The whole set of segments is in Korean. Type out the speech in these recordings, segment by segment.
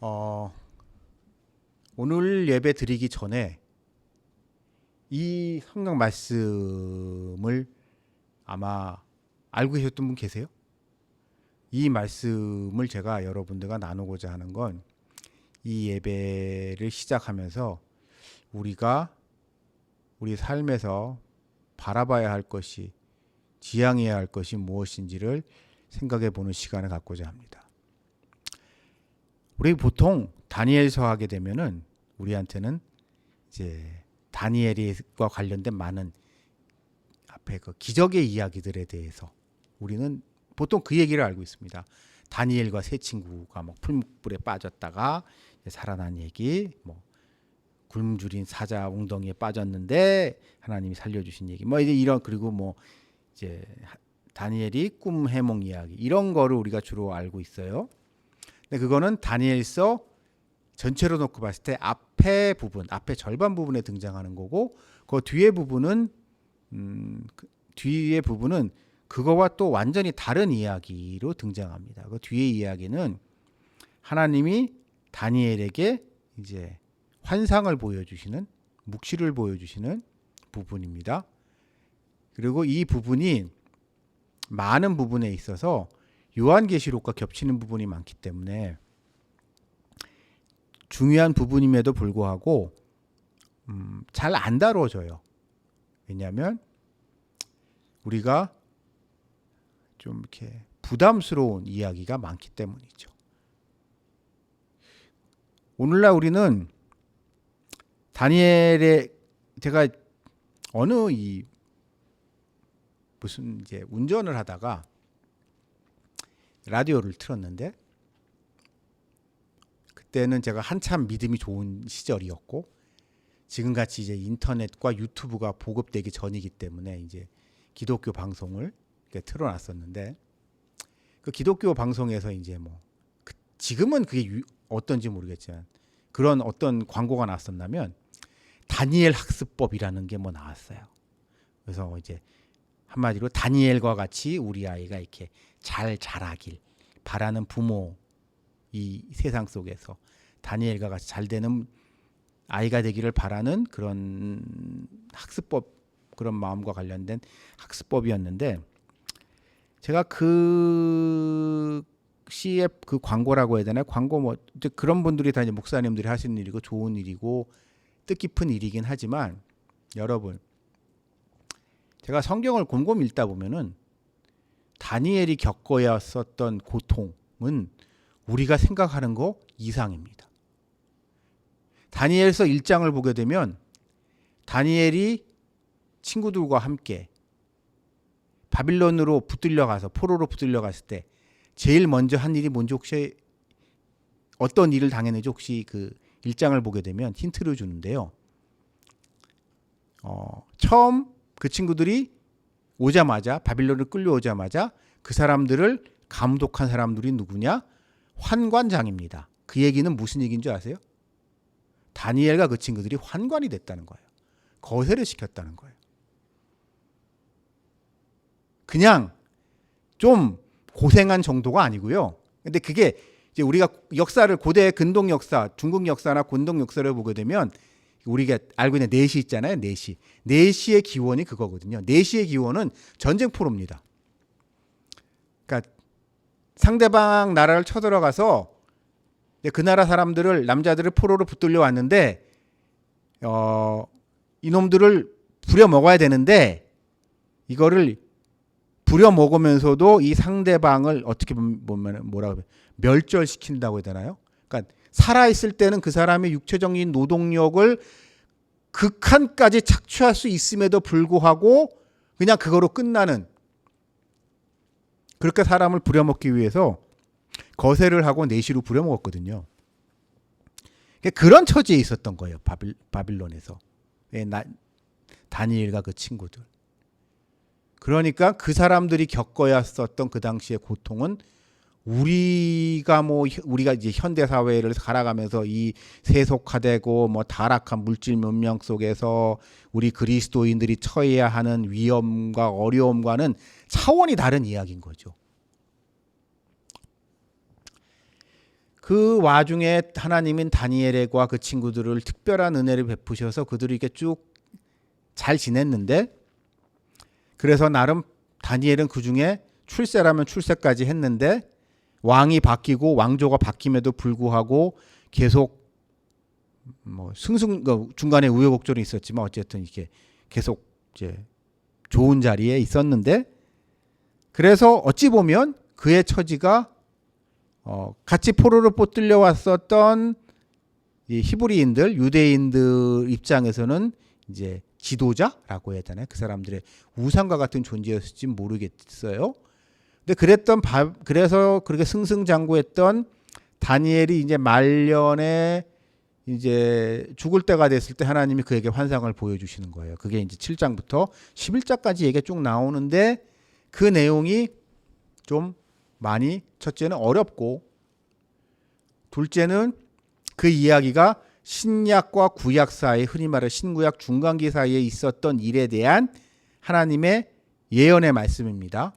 어, 오늘 예배 드리기 전에 이 성경 말씀을 아마 알고 계셨던 분 계세요? 이 말씀을 제가 여러분들과 나누고자 하는 건 이 예배를 시작하면서 우리가 우리 삶에서 바라봐야 할 것이 지향해야 할 것이 무엇인지를 생각해 보는 시간을 갖고자 합니다. 우리 보통 다니엘서 하게 되면은 우리한테는 이제 다니엘과 관련된 많은 앞에 그 기적의 이야기들에 대해서 우리는 보통 그 얘기를 알고 있습니다. 다니엘과 세 친구가 뭐 풀무불에 빠졌다가 살아난 얘기, 뭐 굶주린 사자 웅덩이에 빠졌는데 하나님이 살려주신 얘기, 뭐 이제 이런 그리고 뭐 이제 다니엘이 꿈 해몽 이야기 이런 거를 우리가 주로 알고 있어요. 근데 그거는 다니엘서 전체로 놓고 봤을 때 앞에 부분, 앞에 절반 부분에 등장하는 거고 그 뒤에 부분은 음, 그 뒤에 부분은 그거와 또 완전히 다른 이야기로 등장합니다. 그 뒤에 이야기는 하나님이 다니엘에게 이제 환상을 보여주시는 묵시를 보여주시는 부분입니다. 그리고 이 부분이 많은 부분에 있어서 요한계시록과 겹치는 부분이 많기 때문에 중요한 부분임에도 불구하고 음, 잘 안 다뤄져요. 왜냐하면 우리가 좀 이렇게 부담스러운 이야기가 많기 때문이죠. 오늘날 우리는 다니엘의 제가 어느 이 무슨 이제 운전을 하다가 라디오를 틀었는데 그때는 제가 한참 믿음이 좋은 시절이었고 지금 같이 이제 인터넷과 유튜브가 보급되기 전이기 때문에 이제 기독교 방송을 틀어놨었는데 그 기독교 방송에서 이제 뭐 그- 지금은 그게 유, 어떤지 모르겠지만 그런 어떤 광고가 나왔었냐면 다니엘 학습법이라는 게 뭐 나왔어요. 그래서 이제 한마디로 다니엘과 같이 우리 아이가 이렇게 잘 자라길 바라는 부모 이 세상 속에서 다니엘과 같이 잘 되는 아이가 되기를 바라는 그런 학습법 그런 마음과 관련된 학습법이었는데 제가 그 시의 그 광고라고 해야 되나 광고 뭐 그런 분들이 다 이제 목사님들이 하시는 일이고 좋은 일이고 뜻깊은 일이긴 하지만 여러분 제가 성경을 곰곰이 읽다 보면은 다니엘이 겪어야 했었던 고통은 우리가 생각하는 거 이상입니다. 다니엘서 1장을 보게 되면 다니엘이 친구들과 함께 바빌론으로 붙들려 가서 포로로 붙들려 갔을 때 제일 먼저 한 일이 뭔지 혹시 어떤 일을 당했는지 혹시 그 1장을 보게 되면 힌트를 주는데요. 어, 처음 그 친구들이 오자마자 바빌론을 끌려오자마자 그 사람들을 감독한 사람들이 누구냐? 환관장입니다. 그 얘기는 무슨 얘기인 줄 아세요? 다니엘과 그 친구들이 환관이 됐다는 거예요. 거세를 시켰다는 거예요. 그냥 좀 고생한 정도가 아니고요. 근데 그게 이제 우리가 역사를 고대 근동 역사, 중국 역사나 근동 역사를 보게 되면 우리가 알고 있는 내시 있잖아요. 내시. 내시의 기원이 그거거든요. 내시의 기원은 전쟁 포로입니다. 그러니까 상대방 나라를 쳐들어가서 그 나라 사람들을 남자들을 포로로 붙들려 왔는데 어 이놈들을 부려 먹어야 되는데 이거를 부려 먹으면서도 이 상대방을 어떻게 보면 뭐라고 멸절시킨다고 해야 되나요? 그러니까 살아 있을 때는 그 사람의 육체적인 노동력을 극한까지 착취할 수 있음에도 불구하고 그냥 그거로 끝나는 그렇게 사람을 부려먹기 위해서 거세를 하고 내시로 부려먹었거든요. 그런 처지에 있었던 거예요. 바빌, 바빌론에서. 예, 나, 다니엘과 그 친구들. 그러니까 그 사람들이 겪어야 했었던 그 당시의 고통은 우리가 뭐 우리가 이제 현대 사회를 살아가면서 이 세속화되고 뭐 타락한 물질 문명 속에서 우리 그리스도인들이 처해야 하는 위험과 어려움과는 차원이 다른 이야기인 거죠. 그 와중에 하나님은 다니엘과 그 친구들을 특별한 은혜를 베푸셔서 그들이 이렇게 쭉 잘 지냈는데 그래서 나름 다니엘은 그 중에 출세라면 출세까지 했는데 왕이 바뀌고 왕조가 바뀜에도 불구하고 계속 뭐 승승 그 중간에 우여곡절이 있었지만 어쨌든 이렇게 계속 이제 좋은 자리에 있었는데 그래서 어찌 보면 그의 처지가 어 같이 포로를 뽑들려 왔었던 이 히브리인들 유대인들 입장에서는 이제 지도자라고 해야 되나요? 그 사람들의 우상과 같은 존재였을지 모르겠어요. 근데 그랬던 바, 그래서 그렇게 승승장구했던 다니엘이 이제 말년에 이제 죽을 때가 됐을 때 하나님이 그에게 환상을 보여주시는 거예요. 그게 이제 7장부터 11장까지 얘기가 쭉 나오는데 그 내용이 좀 많이 첫째는 어렵고 둘째는 그 이야기가 신약과 구약 사이 흔히 말해 신구약 중간기 사이에 있었던 일에 대한 하나님의 예언의 말씀입니다.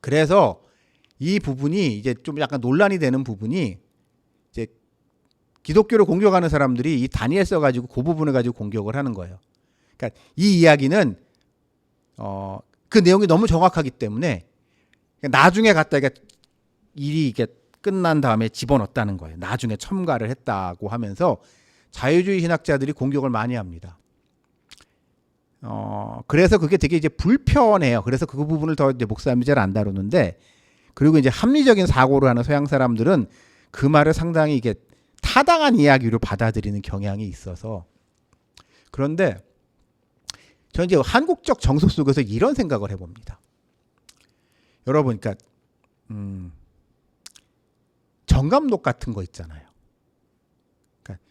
그래서 이 부분이 이제 좀 약간 논란이 되는 부분이 이제 기독교를 공격하는 사람들이 이 다니엘 써 가지고 그 부분을 가지고 공격을 하는 거예요. 그러니까 이 이야기는 어 그 내용이 너무 정확하기 때문에 나중에 이게 일이 이게 끝난 다음에 집어넣었다는 거예요. 나중에 첨가를 했다고 하면서 자유주의 신학자들이 공격을 많이 합니다. 어, 그래서 그게 되게 이제 불편해요. 그래서 그 부분을 더 이제 목사님이 잘 안 다루는데 그리고 이제 합리적인 사고를 하는 서양 사람들은 그 말을 상당히 이게 타당한 이야기로 받아들이는 경향이 있어서 그런데 저는 이제 한국적 정서 속에서 이런 생각을 해봅니다. 여러분, 그러니까 음, 정감독 같은 거 있잖아요. 그러니까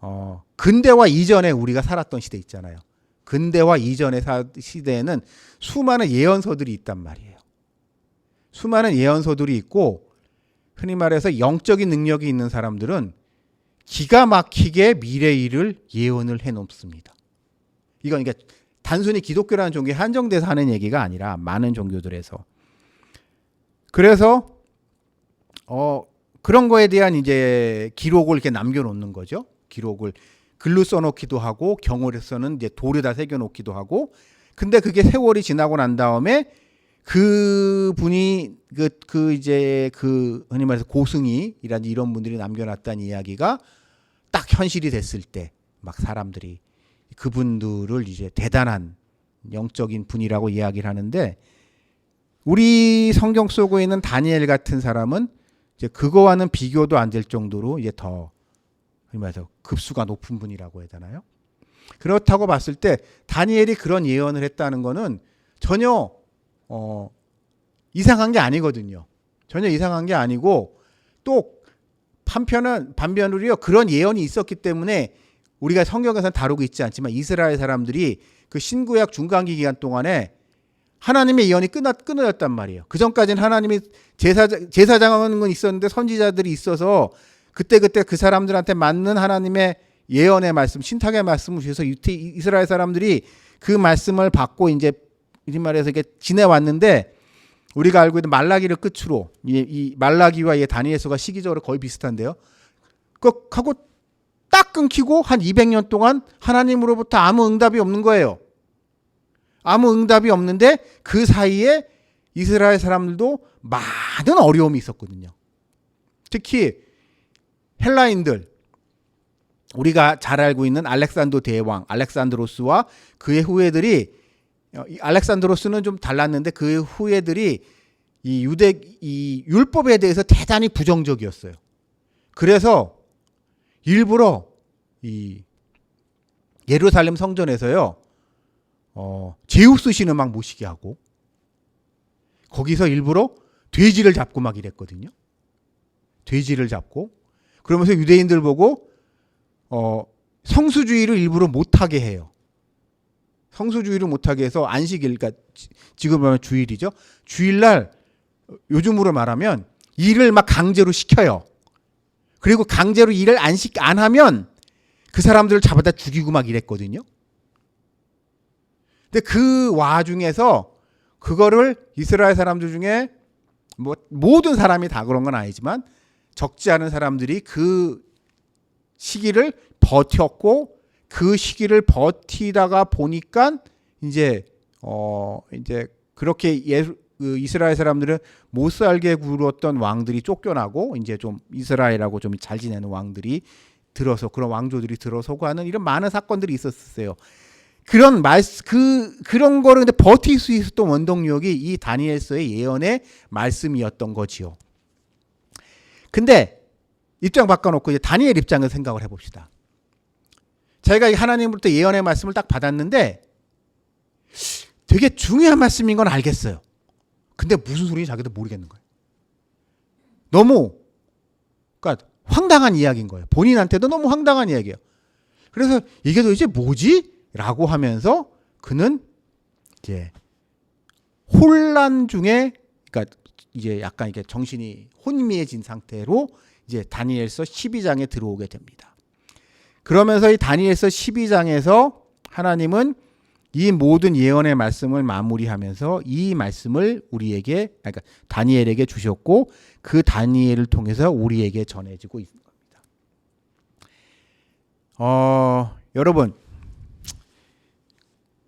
어, 근대와 이전에 우리가 살았던 시대 있잖아요. 근대와 이전의 사, 시대에는 수많은 예언서들이 있단 말이에요. 수많은 예언서들이 있고 흔히 말해서 영적인 능력이 있는 사람들은 기가 막히게 미래 일을 예언을 해 놓습니다. 이건 이게 단순히 기독교라는 종교에 한정돼서 하는 얘기가 아니라 많은 종교들에서 그래서 어 그런 거에 대한 이제 기록을 이렇게 남겨 놓는 거죠. 기록을 글로 써 놓기도 하고 경월에서는 이제 돌에다 새겨 놓기도 하고. 근데 그게 세월이 지나고 난 다음에 그 분이 그, 그 이제 그 흔히 말해서 고승이라는 이런 분들이 남겨놨다는 이야기가 딱 현실이 됐을 때 막 사람들이 그분들을 이제 대단한 영적인 분이라고 이야기를 하는데 우리 성경 속에 있는 다니엘 같은 사람은 이제 그거와는 비교도 안 될 정도로 이제 더 말해서 급수가 높은 분이라고 해야 되나요? 그렇다고 봤을 때 다니엘이 그런 예언을 했다는 거는 전혀 어, 이상한 게 아니거든요. 전혀 이상한 게 아니고 또 한편은 반면으로요 그런 예언이 있었기 때문에 우리가 성경에서는 다루고 있지 않지만 이스라엘 사람들이 그 신구약 중간기 기간 동안에 하나님의 예언이 끝났 끊어졌단 말이에요. 그 전까지는 하나님이 제사 제사장은 건 있었는데 선지자들이 있어서 그때 그때 그 사람들한테 맞는 하나님의 예언의 말씀, 신탁의 말씀을 주셔서 이스라엘 사람들이 그 말씀을 받고 이제 이 말해서 이게 지내왔는데 우리가 알고 있는 말라기를 끝으로 이, 이 말라기와 이 다니엘서가 시기적으로 거의 비슷한데요. 그 하고 딱 끊기고 한 200년 동안 하나님으로부터 아무 응답이 없는 거예요. 아무 응답이 없는데 그 사이에 이스라엘 사람들도 많은 어려움이 있었거든요. 특히 헬라인들 우리가 잘 알고 있는 알렉산더 대왕 알렉산드로스와 그의 후예들이 어, 이 알렉산드로스는 좀 달랐는데 그의 후예들이 이 유대 이 율법에 대해서 대단히 부정적이었어요. 그래서 일부러 이 예루살렘 성전에서요. 어, 제우스 신을 막 모시게 하고 거기서 일부러 돼지를 잡고 막 이랬거든요. 돼지를 잡고 그러면서 유대인들 보고 어, 성수주의를 일부러 못하게 해요. 성수주의를 못하게 해서 안식일, 그러니까 지금 보면 주일이죠. 주일날 요즘으로 말하면 일을 막 강제로 시켜요. 그리고 강제로 일을 안, 시, 안 하면 그 사람들을 잡아다 죽이고 막 이랬거든요. 근데 그 와중에서 그거를 이스라엘 사람들 중에 뭐 모든 사람이 다 그런 건 아니지만 적지 않은 사람들이 그 시기를 버텼고 그 시기를 버티다가 보니까 이제 어 이제 그렇게 예, 그 이스라엘 사람들은 못 살게 굴었던 왕들이 쫓겨나고 이제 좀 이스라엘하고 좀 잘 지내는 왕들이 들어서 그런 왕조들이 들어서고 하는 이런 많은 사건들이 있었어요. 그런 말그 그런 거를 근데 버틸 수 있었던 원동력이 이 다니엘서의 예언의 말씀이었던 거지요. 근데 입장 바꿔놓고 이제 다니엘 입장을 생각을 해봅시다. 자기가 하나님으로부터 예언의 말씀을 딱 받았는데 되게 중요한 말씀인 건 알겠어요. 근데 무슨 소리인지 자기도 모르겠는 거예요. 너무 그러니까 황당한 이야기인 거예요. 본인한테도 너무 황당한 이야기예요. 그래서 이게 도대체 뭐지? 라고 하면서 그는 이제 혼란 중에 그러니까 이제 약간 이게 정신이 혼미해진 상태로 이제 다니엘서 12장에 들어오게 됩니다. 그러면서 이 다니엘서 12장에서 하나님은 이 모든 예언의 말씀을 마무리하면서 이 말씀을 우리에게 그러니까 다니엘에게 주셨고 그 다니엘을 통해서 우리에게 전해지고 있는 겁니다. 어, 여러분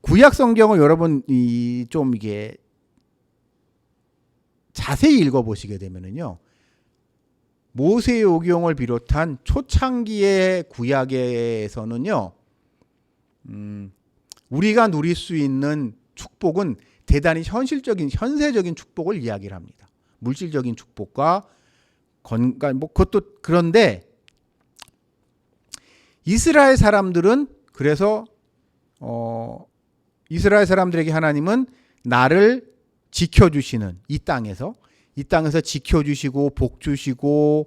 구약 성경을 여러분 이 좀 이게 자세히 읽어 보시게 되면은요. 모세오경을 비롯한 초창기의 구약에서는요. 음, 우리가 누릴 수 있는 축복은 대단히 현실적인 현세적인 축복을 이야기를 합니다. 물질적인 축복과 건강 뭐 그것도 그런데 이스라엘 사람들은 그래서 어 이스라엘 사람들에게 하나님은 나를 지켜 주시는 이 땅에서 이 땅에서 지켜 주시고 복 주시고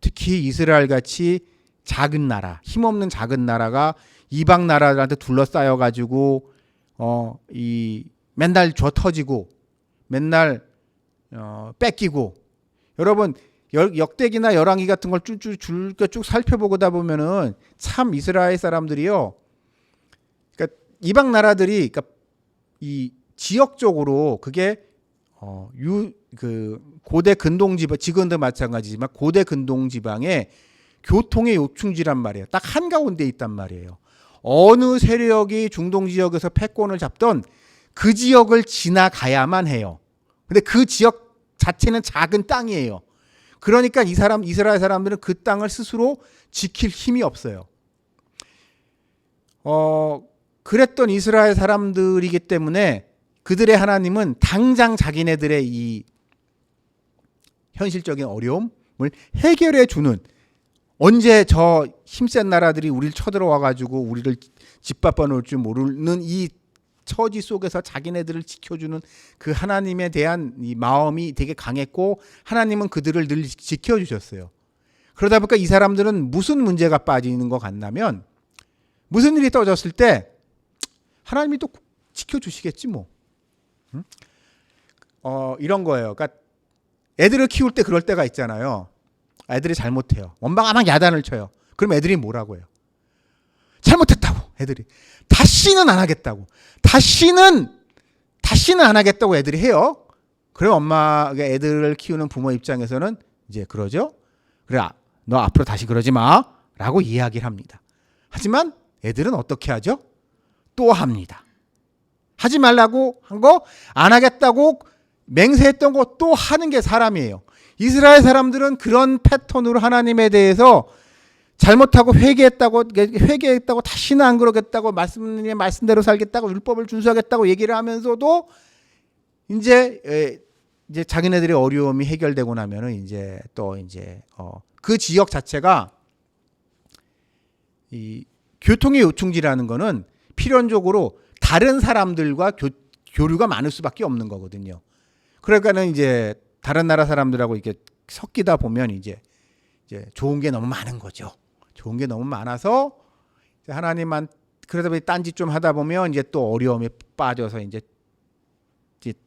특히 이스라엘 같이 작은 나라, 힘없는 작은 나라가 이방 나라들한테 둘러싸여 가지고 어 이 맨날 줘 터지고 맨날 어 뺏기고 여러분 역대기나 열왕기 같은 걸 쭉쭉 줄쭉 살펴보다 보면은 참 이스라엘 사람들이요. 그러니까 이방 나라들이 그러니까 이 지역적으로 그게 어 유 그 고대 근동 지방 지금도 마찬가지지만 고대 근동 지방에 교통의 요충지란 말이에요. 딱 한가운데 있단 말이에요. 어느 세력이 중동 지역에서 패권을 잡던 그 지역을 지나가야만 해요. 근데 그 지역 자체는 작은 땅이에요. 그러니까 이 사람 이스라엘 사람들은 그 땅을 스스로 지킬 힘이 없어요. 어 그랬던 이스라엘 사람들이기 때문에 그들의 하나님은 당장 자기네들의 이 현실적인 어려움을 해결해 주는 언제 저 힘센 나라들이 우리를 쳐들어와 가지고 우리를 짓밟아 놓을 줄 모르는 이 처지 속에서 자기네들을 지켜주는 그 하나님에 대한 이 마음이 되게 강했고 하나님은 그들을 늘 지켜주셨어요. 그러다 보니까 이 사람들은 무슨 문제가 빠지는 것 같냐면 무슨 일이 떠졌을 때 하나님이 또 지켜주시겠지 뭐. 응? 어, 이런 거예요. 그러니까 애들을 키울 때 그럴 때가 있잖아요. 애들이 잘못해요. 원방아막 야단을 쳐요. 그럼 애들이 뭐라고 해요? 잘못했다고 애들이 다시는 안 하겠다고 다시는 다시는 안 하겠다고 애들이 해요. 그래 엄마 애들을 키우는 부모 입장에서는 이제 그러죠. 그래 너 앞으로 다시 그러지 마라고 이야기를 합니다. 하지만 애들은 어떻게 하죠? 또 합니다. 하지 말라고 한 거 안 하겠다고 맹세했던 거 또 하는 게 사람이에요. 이스라엘 사람들은 그런 패턴으로 하나님에 대해서 잘못하고 회개했다고 회개했다고 다시는 안 그러겠다고 말씀의 말씀대로 살겠다고 율법을 준수하겠다고 얘기를 하면서도 이제 이제 자기네들의 어려움이 해결되고 나면은 이제 또 이제 어 그 지역 자체가 이 교통의 요충지라는 거는 필연적으로 다른 사람들과 교, 교류가 많을 수밖에 없는 거거든요. 그러니까는 이제 다른 나라 사람들하고 이렇게 섞이다 보면 이제 이제 좋은 게 너무 많은 거죠. 좋은 게 너무 많아서 하나님만 그러다 보니 딴짓 좀 하다 보면 이제 또 어려움에 빠져서 이제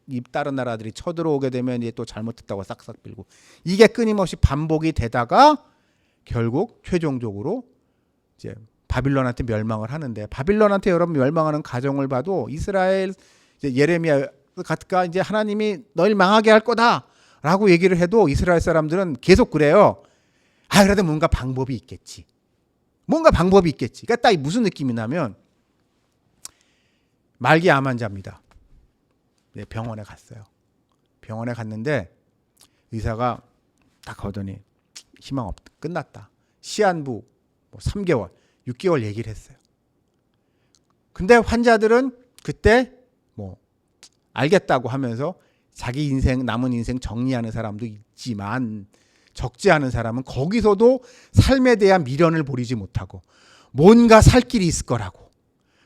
이 다른 나라들이 쳐들어오게 되면 이제 또 잘못했다고 싹싹 빌고 이게 끊임없이 반복이 되다가 결국 최종적으로 이제 바빌론한테 멸망을 하는데 바빌론한테 여러분 멸망하는 가정을 봐도 이스라엘 예레미야 같가 이제 하나님이 널 망하게 할 거다라고 얘기를 해도 이스라엘 사람들은 계속 그래요. 아 그래도 뭔가 방법이 있겠지. 뭔가 방법이 있겠지. 그러니까 딱 무슨 느낌이냐면 말기 암 환자입니다. 네, 병원에 갔어요. 병원에 갔는데 의사가 딱 거더니 희망 없 끝났다. 시한부 뭐 3개월, 6개월 얘기를 했어요. 근데 환자들은 그때 뭐 알겠다고 하면서 자기 인생 남은 인생 정리하는 사람도 있지만 적지 않은 사람은 거기서도 삶에 대한 미련을 버리지 못하고 뭔가 살 길이 있을 거라고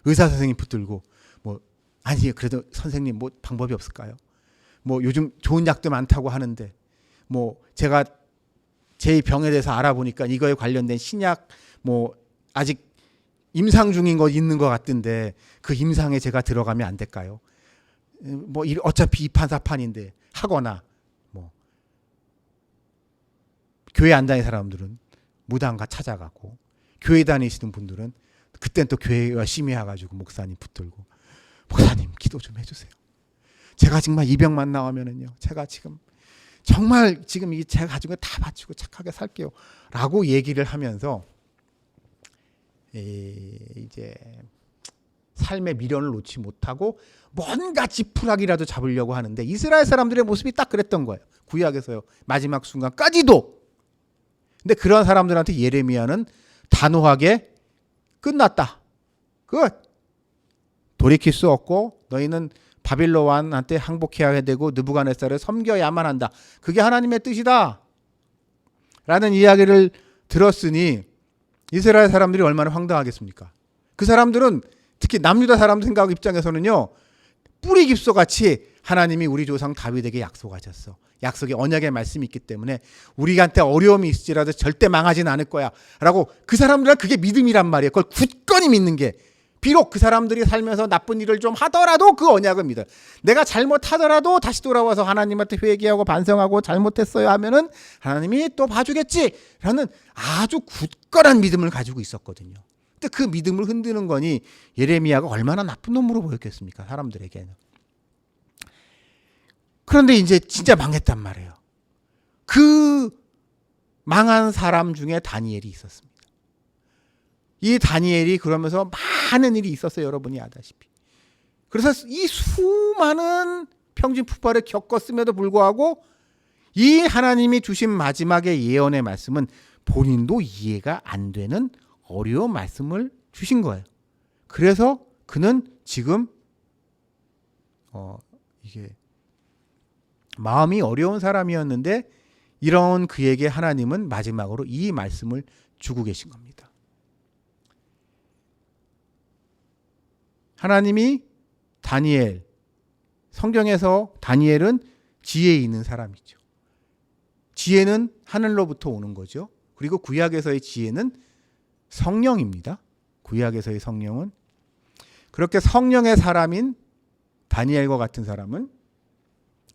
의사 선생님 붙들고 뭐 아니 그래도 선생님 뭐 방법이 없을까요? 뭐 요즘 좋은 약도 많다고 하는데 뭐 제가 제 병에 대해서 알아보니까 이거에 관련된 신약 뭐 아직 임상 중인 거 있는 것 같던데 그 임상에 제가 들어가면 안 될까요? 뭐 이- 어차피 이판사판인데 하거나 뭐 교회 안 다니는 사람들은 무당가 찾아가고 교회 다니시는 분들은 그땐 또 교회 열심히 해가지고 목사님 붙들고 목사님 기도 좀 해주세요. 제가 정말 이 병만 나오면은요, 제가 지금 정말 지금 이 제가 가진 거다 바치고 착하게 살게요 라고 얘기를 하면서 에, 이제 삶의 미련을 놓지 못하고 뭔가 지푸라기라도 잡으려고 하는데 이스라엘 사람들의 모습이 딱 그랬던 거예요. 구약에서요. 마지막 순간까지도. 근데 그런 사람들한테 예레미야는 단호하게 끝났다. 끝. 돌이킬 수 없고 너희는 바빌론 왕한테 항복해야 되고 느부갓네살을 섬겨야만 한다. 그게 하나님의 뜻이다. 라는 이야기를 들었으니 이스라엘 사람들이 얼마나 황당하겠습니까? 그 사람들은 특히 남유다 사람 생각 입장에서는요. 뿌리 깊소 같이 하나님이 우리 조상 다윗에게 약속하셨어. 약속의 언약의 말씀이 있기 때문에 우리한테 어려움이 있을지라도 절대 망하진 않을 거야. 라고 그 사람들은 그게 믿음이란 말이에요. 그걸 굳건히 믿는 게 비록 그 사람들이 살면서 나쁜 일을 좀 하더라도 그 언약을 믿어. 내가 잘못하더라도 다시 돌아와서 하나님한테 회개하고 반성하고 잘못했어요 하면은 하나님이 또 봐주겠지라는 아주 굳건한 믿음을 가지고 있었거든요. 근데 그 믿음을 흔드는 거니 예레미야가 얼마나 나쁜 놈으로 보였겠습니까? 사람들에게는. 그런데 이제 진짜 망했단 말이에요. 그 망한 사람 중에 다니엘이 있었습니다. 이 다니엘이 그러면서 많은 일이 있었어요. 여러분이 아다시피. 그래서 이 수많은 평진 폭발을 겪었음에도 불구하고 이 하나님이 주신 마지막의 예언의 말씀은 본인도 이해가 안 되는 어려운 말씀을 주신 거예요. 그래서 그는 지금 어 이게 마음이 어려운 사람이었는데 이런 그에게 하나님은 마지막으로 이 말씀을 주고 계신 겁니다. 하나님이 다니엘 성경에서 다니엘은 지혜 있는 사람이죠. 지혜는 하늘로부터 오는 거죠. 그리고 구약에서의 지혜는 성령입니다. 구약에서의 성령은 그렇게 성령의 사람인 다니엘과 같은 사람은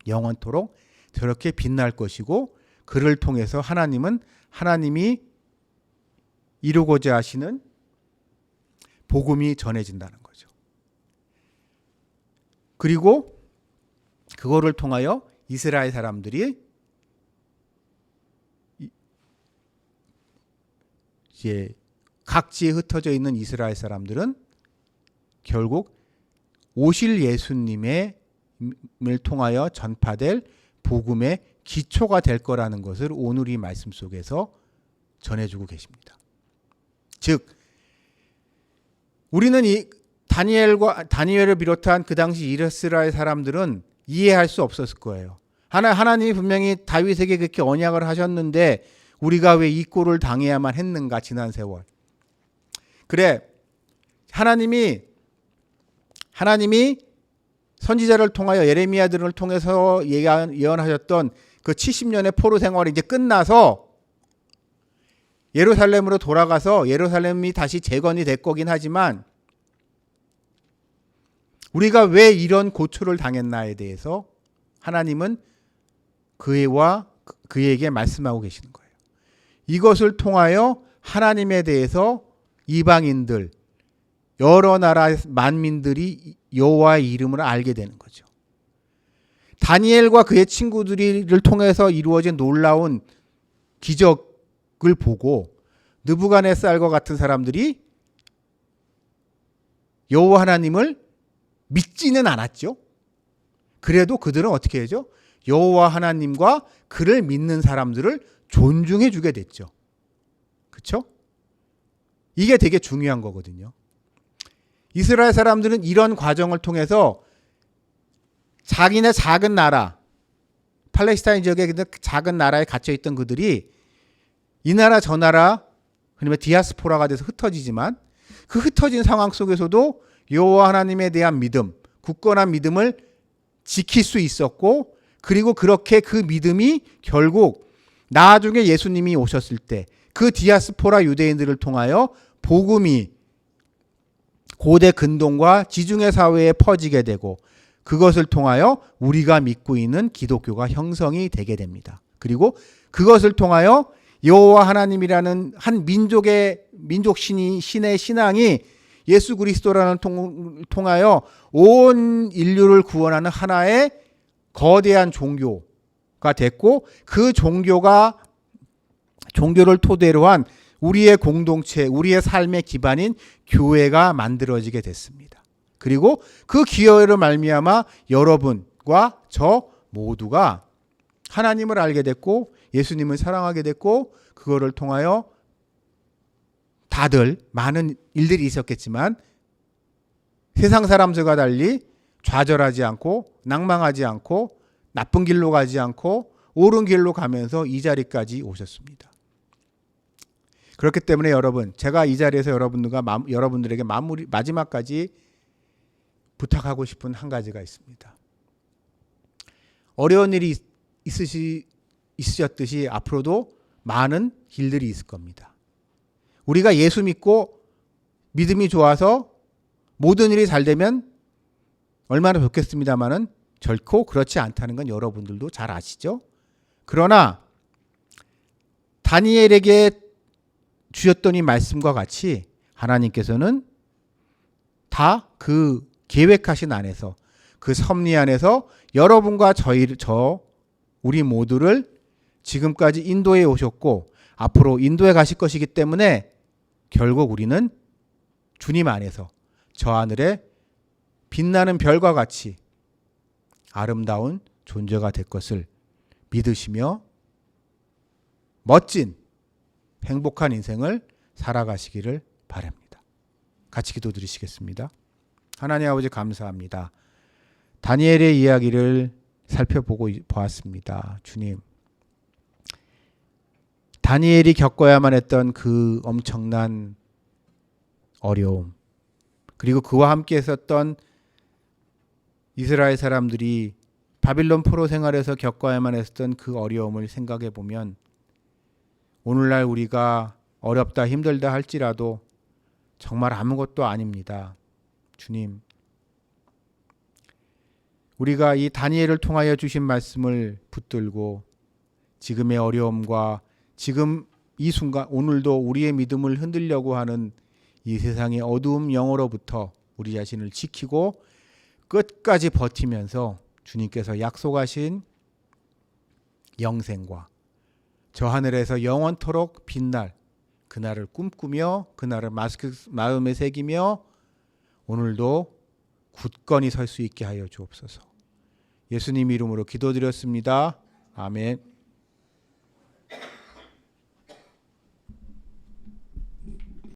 영원토록 저렇게 빛날 것이고 그를 통해서 하나님은 하나님이 이루고자 하시는 복음이 전해진다는. 그리고 그거를 통하여 이스라엘 사람들이 이- 이제 각지에 흩어져 있는 이스라엘 사람들은 결국 오실 예수님의 을 통하여 전파될 복음의 기초가 될 거라는 것을 오늘 이 말씀 속에서 전해주고 계십니다. 즉 우리는 이 다니엘과 다니엘을 비롯한 그 당시 이스라엘 사람들은 이해할 수 없었을 거예요. 하나 하나님이 분명히 다윗에게 그렇게 언약을 하셨는데 우리가 왜 이 꼴을 당해야만 했는가 지난 세월. 그래 하나님이 하나님이 선지자를 통하여 예레미야 들을 통해서 예언- 예언하셨던 그 70년의 포로 생활이 이제 끝나서 예루살렘으로 돌아가서 예루살렘이 다시 재건이 될 거긴 하지만 우리가 왜 이런 고초를 당했나에 대해서 하나님은 그와 그에게 말씀하고 계시는 거예요. 이것을 통하여 하나님에 대해서 이방인들 여러 나라 만민들이 여호와의 이름을 알게 되는 거죠. 다니엘과 그의 친구들을 통해서 이루어진 놀라운 기적 보고 느부갓네살과 같은 사람들이 여호와 하나님을 믿지는 않았죠. 그래도 그들은 어떻게 하죠? 여호와 하나님과 그를 믿는 사람들을 존중해 주게 됐죠. 그렇죠? 이게 되게 중요한 거거든요. 이스라엘 사람들은 이런 과정을 통해서 자기네 작은 나라, 팔레스타인 지역에 작은 나라에 갇혀 있던 그들이 이 나라 저 나라 그러면 디아스포라가 돼서 흩어지지만 그 흩어진 상황 속에서도 여호와 하나님에 대한 믿음, 굳건한 믿음을 지킬 수 있었고 그리고 그렇게 그 믿음이 결국 나중에 예수님이 오셨을 때 그 디아스포라 유대인들을 통하여 복음이 고대 근동과 지중해 사회에 퍼지게 되고 그것을 통하여 우리가 믿고 있는 기독교가 형성이 되게 됩니다. 그리고 그것을 통하여 여호와 하나님이라는 한 민족의 민족 신이 신의 신앙이 예수 그리스도라는 통, 통하여 온 인류를 구원하는 하나의 거대한 종교가 됐고 그 종교가 종교를 토대로 한 우리의 공동체, 우리의 삶의 기반인 교회가 만들어지게 됐습니다. 그리고 그 기여로 말미암아 여러분과 저 모두가 하나님을 알게 됐고 예수님을 사랑하게 됐고 그거를 통하여 다들 많은 일들이 있었겠지만 세상 사람들과 달리 좌절하지 않고 낭망하지 않고 나쁜 길로 가지 않고 옳은 길로 가면서 이 자리까지 오셨습니다. 그렇기 때문에 여러분, 제가 이 자리에서 여러분들과 마, 여러분들에게 마무리 마지막까지 부탁하고 싶은 한 가지가 있습니다. 어려운 일이 있으시 있으셨듯이 앞으로도 많은 길들이 있을 겁니다. 우리가 예수 믿고 믿음이 좋아서 모든 일이 잘 되면 얼마나 좋겠습니다만은 결코 그렇지 않다는 건 여러분들도 잘 아시죠? 그러나 다니엘에게 주셨던 이 말씀과 같이 하나님께서는 다 그 계획하신 안에서 그 섭리 안에서 여러분과 저희 저 우리 모두를 지금까지 인도에 오셨고 앞으로 인도에 가실 것이기 때문에 결국 우리는 주님 안에서 저 하늘에 빛나는 별과 같이 아름다운 존재가 될 것을 믿으시며 멋진 행복한 인생을 살아가시기를 바랍니다. 같이 기도 드리시겠습니다. 하나님 아버지 감사합니다. 다니엘의 이야기를 살펴보고 보았습니다. 주님. 다니엘이 겪어야만 했던 그 엄청난 어려움, 그리고 그와 함께 있었던 이스라엘 사람들이 바빌론 포로 생활에서 겪어야만 했던 그 어려움을 생각해 보면 오늘날 우리가 어렵다 힘들다 할지라도 정말 아무것도 아닙니다. 주님. 우리가 이 다니엘을 통하여 주신 말씀을 붙들고 지금의 어려움과 지금 이 순간 오늘도 우리의 믿음을 흔들려고 하는 이 세상의 어두움 영으로부터 우리 자신을 지키고 끝까지 버티면서 주님께서 약속하신 영생과 저 하늘에서 영원토록 빛날 그날을 꿈꾸며 그날을 마음에 새기며 오늘도 굳건히 설 수 있게 하여 주옵소서. 예수님 이름으로 기도드렸습니다. 아멘.